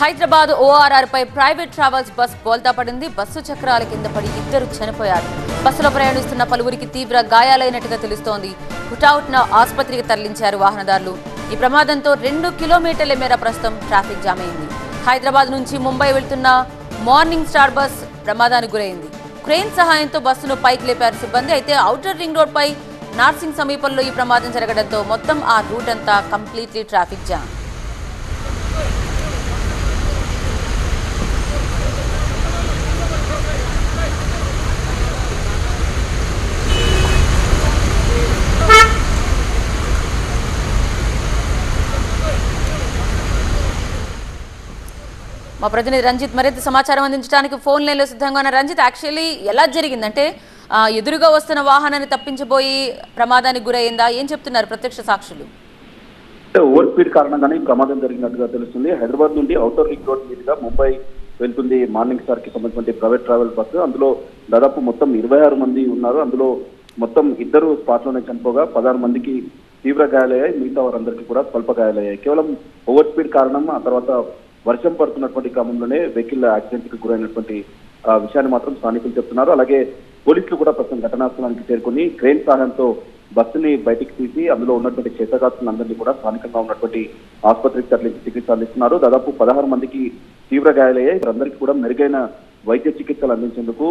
Hyderabad ORR పై private travels bus బోల్తా పడింది. బస్సు చక్రాల కింద పడి ఇద్దరు చనిపోయారు. బస్సులో ప్రయాణిస్తున్న పలువురికి తీవ్ర గాయాలైనట్టుగా తెలుస్తోంది. హుటాహుట్న ఆసుపత్రికి తరలించారు వాహనదారులు. ఈ ప్రమాదంతో రెండు కిలోమీటర్ల మేర ప్రస్తుతం ట్రాఫిక్ జామ్ అయింది. హైదరాబాద్ నుంచి ముంబై వెళ్తున్న మార్నింగ్ స్టార్ బస్ ప్రమాదానికి గురైంది. క్రెయిన్ సహాయంతో బస్సును పైకి లేపారు సిబ్బంది. అయితే ఔటర్ రింగ్ రోడ్ పై నార్సింగ్ సమీపంలో ఈ ప్రమాదం జరగడంతో మొత్తం ఆ రూట్ అంతా కంప్లీట్లీ ట్రాఫిక్ జామ్. మా ప్రతినిధి రంజిత్ మరింత సమాచారం అందించడానికి ఫోన్ లైన్లో సిద్ధంగా ఉన్న రంజిత్ యాక్చువల్లీ ఎలా జరిగిందంటే ఎదురుగా వస్తున్న వాహనాన్ని తప్పించబోయి ప్రమాదానికి గురైందా? ఏం చెప్తున్నారు ప్రత్యక్ష సాక్షులు? ఓవర్ స్పీడ్ కారణంగానే ప్రమాదం జరిగినట్టుగా తెలుస్తుంది. హైదరాబాద్ నుండి అవుటర్ రింగ్ రోడ్ మీదుగా ముంబై వెళ్తుంది మార్నింగ్ స్టార్కి సంబంధించిన ప్రైవేట్ ట్రావెల్ బస్సు. అందులో దాదాపు మొత్తం ఇరవై ఆరు మంది ఉన్నారు. అందులో మొత్తం ఇద్దరు స్పాట్లోనే చనిపోగా పదహారు మందికి తీవ్ర గాయాలయ్యాయి. మిగతా వారందరికీ కూడా స్వల్ప గాయాలయ్యాయి. కేవలం ఓవర్ స్పీడ్ కారణం ఆ తర్వాత వర్షం పడుతున్నటువంటి క్రమంలోనే వెహికల్ యాక్సిడెంట్కి గురైనటువంటి విషయాన్ని మాత్రం స్థానికులు చెప్తున్నారు. అలాగే పోలీసులు కూడా ప్రస్తుతం ఘటనా స్థలానికి చేరుకుని క్రేన్ సహాయంతో బస్సుని బయటికి తీసి అందులో ఉన్నటువంటి చేతగాతులందరినీ కూడా స్థానికంగా ఉన్నటువంటి ఆసుపత్రికి తరలించి చికిత్స అందిస్తున్నారు. దాదాపు పదహారు మందికి తీవ్ర గాయాలయ్యాయి. వీరందరికీ కూడా మెరుగైన వైద్య చికిత్సలు అందించేందుకు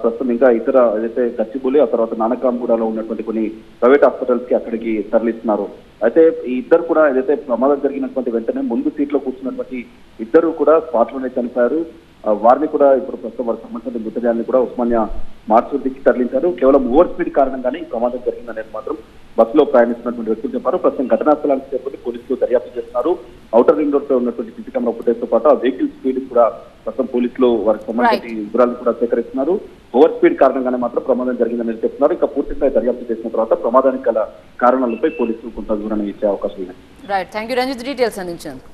ప్రస్తుతం ఇంకా ఇతర ఏదైతే గచ్చిబులి ఆ తర్వాత నానకాంగూడలో ఉన్నటువంటి కొన్ని ప్రైవేట్ హాస్పిటల్స్కి అక్కడికి తరలిస్తున్నారు. అయితే ఈ ఇద్దరు కూడా ఏదైతే ప్రమాదం జరిగినటువంటి వెంటనే ముందు సీట్లో కూర్చున్నటువంటి ఇద్దరు కూడా స్పాట్లోనే చనిపోయారు వారిని కూడా ఇప్పుడు ప్రస్తుతం వారికి సంబంధించిన మృతదేహాన్ని కూడా ఉస్మానియా మార్చుడికి తరలించారు. కేవలం ఓవర్ స్పీడ్ కారణంగానే ఈ ప్రమాదం జరిగిందనేది మాత్రం బస్సులో ప్రయాణిస్తున్నటువంటి వ్యక్తులు చెప్పారు. ప్రస్తుతం ఘటనా స్థలానికి చేరుకుని పోలీసులు దర్యాప్తు చేస్తున్నారు. ఔటర్ రింగ్ రోడ్ పై ఉన్నటువంటి సీసీ కెమెరా ఫుటేజ్తో పాటు ఆ వెహికల్ స్పీడ్ కూడా ప్రస్తుతం పోలీసులు వారికి సంబంధించిన వివరాలు కూడా సేకరిస్తున్నారు. ఓవర్ స్పీడ్ కారణంగానే మాత్రం ప్రమాదం జరిగిందని చెప్తున్నారు. ఇంకా పూర్తి స్థాయి దర్యాప్తు చేసిన తర్వాత ప్రమాదానికి గల కారణాలపై పోలీసులు కొంత వివరణ ఇచ్చే అవకాశం ఉంది. Right thank you Ranjith details అందించేందుకు.